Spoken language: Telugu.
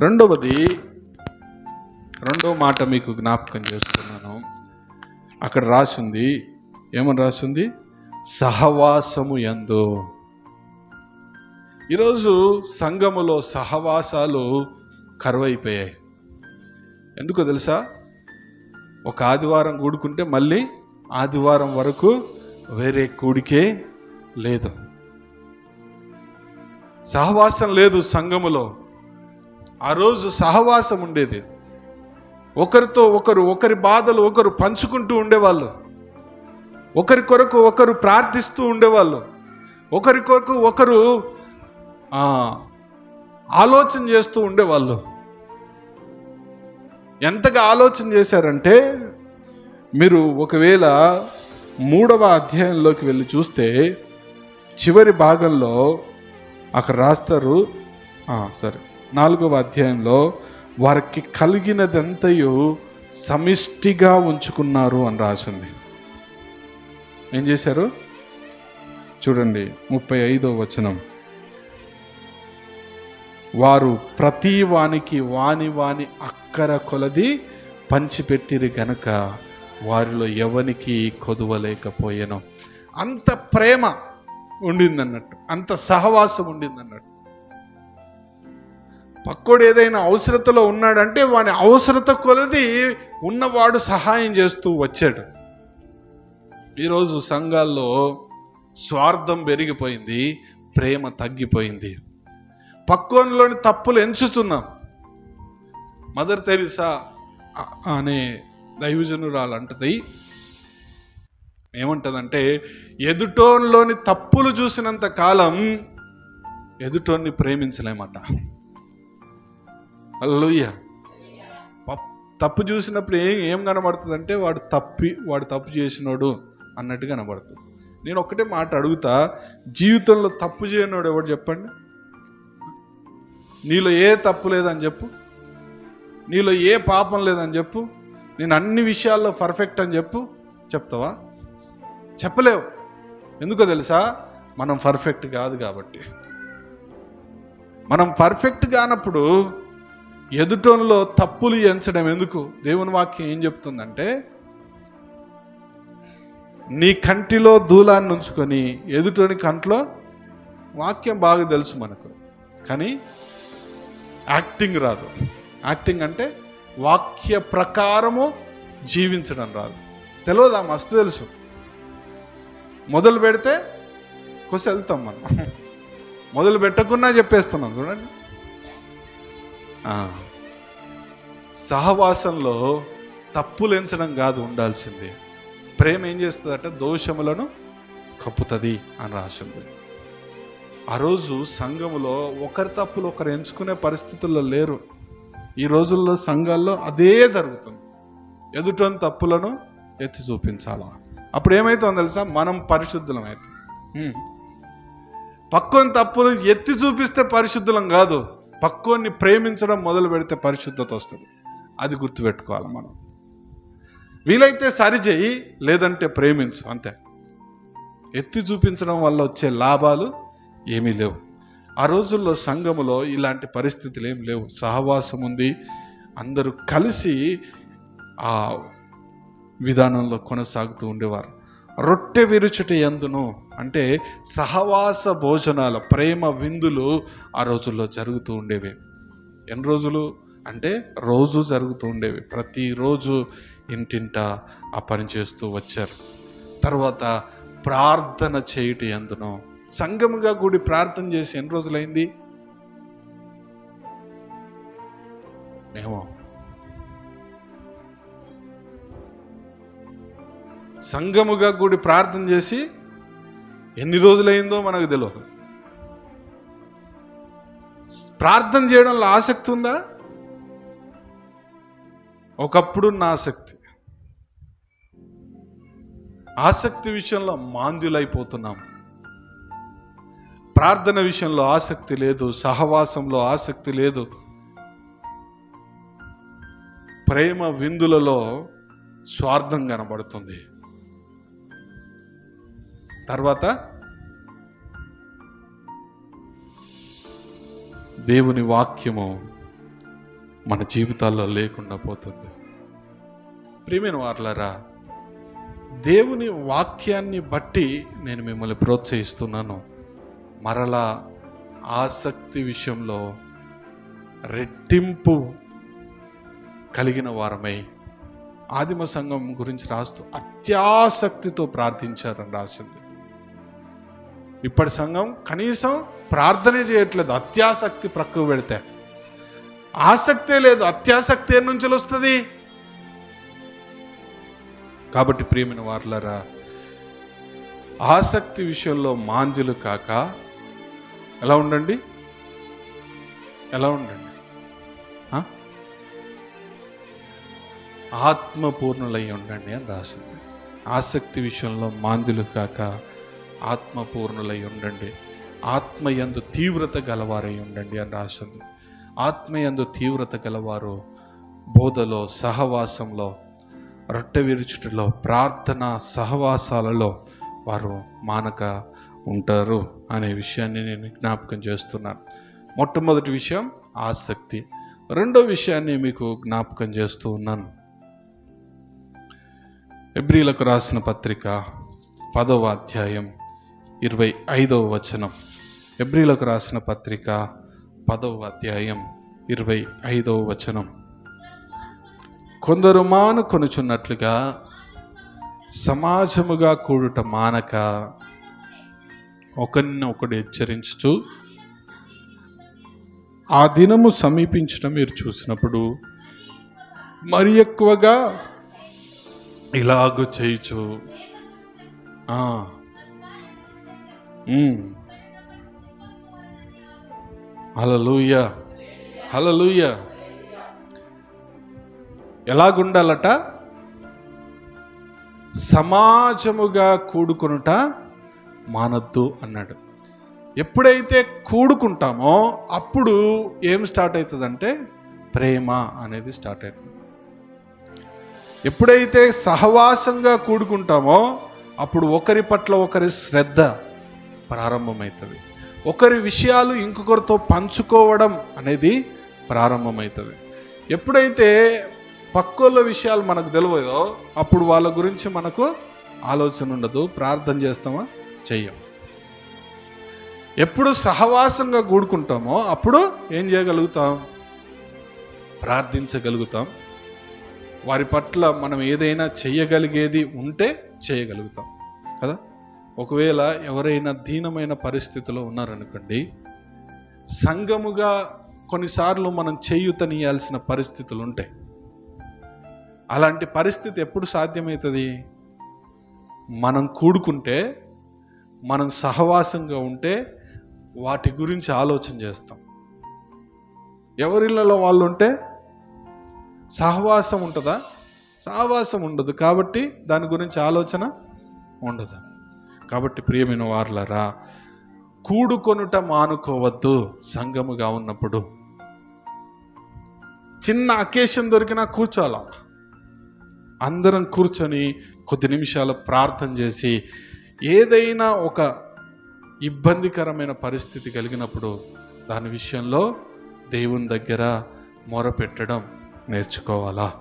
రెండవది రెండో మాట మీకు జ్ఞాపకం చేస్తున్నాను. అక్కడ రాసింది ఏమని రాసింది? సహవాసము ఎందు ఈరోజు సంఘములో సహవాసాలు కరువైపోయాయి. ఎందుకో తెలుసా? ఒక ఆదివారం కూడుకుంటే మళ్ళీ ఆదివారం వరకు వేరే కూడికే లేదు. సహవాసం లేదు సంఘములో. ఆ రోజు సహవాసం ఉండేది. ఒకరితో ఒకరు ఒకరి బాధలు ఒకరు పంచుకుంటూ ఉండేవాళ్ళు. ఒకరి కొరకు ఒకరు ప్రార్థిస్తూ ఉండేవాళ్ళు. ఒకరి కొరకు ఒకరు ఆలోచన చేస్తూ ఉండేవాళ్ళు. ఎంతగా ఆలోచన చేశారంటే మీరు ఒకవేళ మూడవ అధ్యాయంలోకి వెళ్ళి చూస్తే చివరి భాగంలో అక్కడ రాస్తారు సరే. నాలుగవ అధ్యాయంలో వారికి కలిగినదంతయు సమిష్టిగా ఉంచుకున్నారు అని రాసింది. ఏం చేశారు? చూడండి ముప్పై ఐదో వచనం. వారు ప్రతి వానికి వాని వాని అక్కర కొలది పంచిపెట్టిరి గనుక వారిలో ఎవనికి కొదువలేకపోయాను. అంత ప్రేమ ఉండిందన్నట్టు అంత సహవాసం ఉండిందన్నట్టు. పక్కోడు ఏదైనా అవసరతలో ఉన్నాడంటే వాని అవసరత కొలది ఉన్నవాడు సహాయం చేస్తూ వచ్చాడు. ఈరోజు సంఘాల్లో స్వార్థం పెరిగిపోయింది ప్రేమ తగ్గిపోయింది. పక్కోనిలోని తప్పులు ఎంచుతున్నాం. మదర్ తెరిసా అనే దైవజనురాలు అంటది ఏమంటదంటే ఎదుటోన్లోని తప్పులు చూసినంత కాలం ఎదుటోన్ని ప్రేమించలేమట. అల్లుయ్య తప్పు చూసినప్పుడు ఏం ఏం కనబడుతుందంటే వాడు తప్పి వాడు తప్పు చేసినోడు అన్నట్టు కనబడుతుంది. నేను ఒక్కటే మాట అడుగుతా జీవితంలో తప్పు చేయనోడు ఎవడు చెప్పండి? నీలో ఏ తప్పు లేదని చెప్పు. నీలో ఏ పాపం లేదని చెప్పు. నేను అన్ని విషయాల్లో పర్ఫెక్ట్ అని చెప్పు. చెప్తావా? చెప్పలేవు. ఎందుకో తెలుసా? మనం పర్ఫెక్ట్ కాదు కాబట్టి. మనం పర్ఫెక్ట్ కానప్పుడు ఎదుటోనిలో తప్పులు ఎంచడం ఎందుకు? దేవుని వాక్యం ఏం చెప్తుందంటే నీ కంటిలో దూలాన్ని ఉంచుకొని ఎదుటోని కంట్లో వాక్యం బాగా తెలుసు మనకు. కానీ యాక్టింగ్ రాదు. యాక్టింగ్ అంటే వాక్య ప్రకారము జీవించడం రాదు. తెలియదా మస్తు తెలుసు. మొదలు పెడితే కొసి వెళ్తాం మనం. మొదలు పెట్టకుండా చెప్పేస్తున్నాం. చూడండి. సహవాసంలో తప్పులు ఎంచడం కాదు ఉండాల్సింది. ప్రేమ ఏం చేస్తుందట? దోషములను కప్పుతుంది అని రాసింది. ఆ రోజు సంఘములో ఒకరి తప్పులు ఒకరు ఎంచుకునే పరిస్థితుల్లో లేరు. ఈ రోజుల్లో సంఘాల్లో అదే జరుగుతుంది. ఎదుటని తప్పులను ఎత్తి చూపించాలా? అప్పుడు ఏమవుతుందో తెలుసా? మనం పరిశుద్ధులం అవుతాం పక్కన పక్కోని తప్పులు ఎత్తి చూపిస్తే పరిశుద్ధులం కాదు. పక్కోన్ని ప్రేమించడం మొదలు పెడితే పరిశుద్ధత వస్తుంది. అది గుర్తుపెట్టుకోవాలి మనం. వీలైతే సరిచేయి లేదంటే ప్రేమించు అంతే. ఎత్తి చూపించడం వల్ల వచ్చే లాభాలు ఏమీ లేవు. ఆ రోజుల్లో సంఘములో ఇలాంటి పరిస్థితులు ఏం లేవు. సహవాసం ఉంది. అందరూ కలిసి ఆ విధానంలో కొనసాగుతూ ఉండేవారు. రొట్టె విరుచుట ఎందును? అంటే సహవాస భోజనాల ప్రేమ విందులు ఆ రోజుల్లో జరుగుతూ ఉండేవి. ఎన్ని రోజులు? అంటే రోజు జరుగుతూ ఉండేవి. ప్రతిరోజు ఇంటింట ఆ పని చేస్తూ వచ్చారు. తర్వాత ప్రార్థన చేయుట ఎందును? సంఘముగా కూడి ప్రార్థన చేసి ఎన్ని రోజులైంది? సంఘముగా కూడి ప్రార్థన చేసి ఎన్ని రోజులైందో మనకు తెలియదు ప్రార్థన చేయడంలో ఆసక్తి ఉందా? ఒకప్పుడు నా ఆసక్తి. ఆసక్తి విషయంలో మాంద్యులైపోతున్నాం. ప్రార్థన విషయంలో ఆసక్తి లేదు సహవాసంలో ఆసక్తి లేదు. ప్రేమ విందులలో స్వార్థం కనబడుతుంది. తర్వాత దేవుని వాక్యము మన జీవితాల్లో లేకుండా పోతుంది. ప్రియమైన వార్లారా దేవుని వాక్యాన్ని బట్టి నేను మిమ్మల్ని ప్రోత్సహిస్తున్నాను. మరలా ఆసక్తి విషయంలో రెట్టింపు కలిగిన వారమై ఆదిమ సంఘం గురించి రాస్తూ అత్యాసక్తితో ప్రార్థించారని రాసింది. ఇప్పటి సంఘం కనీసం ప్రార్థనే చేయట్లేదు. అత్యాసక్తి ప్రక్కకు పెడితే. ఆసక్తే లేదు. అత్యాసక్తి ఏ నుంచి వస్తుంది? కాబట్టి ప్రియమైన వార్లరా ఆసక్తి విషయంలో మాంజులు కాక ఎలా ఉండండి? ఎలా ఉండండి? ఆత్మపూర్ణులై ఉండండి అని రాసింది. ఆసక్తి విషయంలో మాందులు కాక ఆత్మపూర్ణులై ఉండండి ఆత్మయందు తీవ్రత గలవారై ఉండండి అని రాసింది. ఆత్మయందు తీవ్రత గలవారు బోధలో సహవాసంలో రొట్టె విరుచుటలో ప్రార్థన సహవాసాలలో వారు మానక ఉంటారు అనే విషయాన్ని నేను జ్ఞాపకం చేస్తున్నాను. మొట్టమొదటి విషయం ఆసక్తి. రెండో విషయాన్ని మీకు జ్ఞాపకం చేస్తూ ఉన్నాను. ఎబ్రిలకు రాసిన పత్రిక పదవ అధ్యాయం ఇరవై ఐదవ వచనం. ఎబ్రిలకు రాసిన పత్రిక పదవ అధ్యాయం ఇరవై ఐదవ వచనం. కొందరు మానుకొనుచున్నట్లుగా సమాజముగా కూడుట మానక ఒకరిని ఒకడు హెచ్చరించుతూ ఆ దినము సమీపించడం మీరు చూసినప్పుడు మరి ఎక్కువగా ఇలాగ చేయుచు. ఆ. ఉమ్. ఎలాగుండాలట సమాజముగా కూడుకొనుట మానద్దు అన్నాడు ఎప్పుడైతే కూడుకుంటామో అప్పుడు ఏం స్టార్ట్ అవుతుందంటే ప్రేమ అనేది స్టార్ట్ అవుతుంది ఎప్పుడైతే సహవాసంగా కూడుకుంటామో అప్పుడు ఒకరి పట్ల ఒకరి శ్రద్ధ ప్రారంభమవుతుంది ఒకరి విషయాలు ఇంకొకరితో పంచుకోవడం అనేది ప్రారంభమవుతుంది ఎప్పుడైతే పక్కోళ్ళ విషయాలు మనకు తెలియదో అప్పుడు వాళ్ళ గురించి మనకు ఆలోచన ఉండదు ప్రార్థన చేస్తామా? చెయ్యం. ఎప్పుడు సహవాసంగా కూడుకుంటామో అప్పుడు ఏం చేయగలుగుతాం? ప్రార్థించగలుగుతాం. వారి పట్ల మనం ఏదైనా చేయగలిగేది ఉంటే చేయగలుగుతాం కదా? ఒకవేళ ఎవరైనా దీనమైన పరిస్థితిలో ఉన్నారనుకోండి సంఘముగా కొన్నిసార్లు మనం చేయుతనియాల్సిన పరిస్థితులు ఉంటాయి అలాంటి పరిస్థితి ఎప్పుడు సాధ్యమవుతుంది మనం కూడుకుంటే మనం సహవాసంగా ఉంటే వాటి గురించి ఆలోచన చేస్తాం. ఎవరిళ్ళలో వాళ్ళు ఉంటే సహవాసం ఉంటుందా? సహవాసం ఉండదు కాబట్టి దాని గురించి ఆలోచన ఉండదు? కాబట్టి ప్రియమైన వార్లరా కూడుకొనుట మానుకోవద్దు సంఘముగా ఉన్నప్పుడు. చిన్న అకేషన్ దొరికినా కూర్చోాలా అందరం కూర్చొని కొద్ది నిమిషాలు ప్రార్థన చేసి ఏదైనా ఒక ఇబ్బందికరమైన పరిస్థితి కలిగినప్పుడు దాని విషయంలో దేవుని దగ్గర మొరపెట్టడం నేర్చుకోవాలా?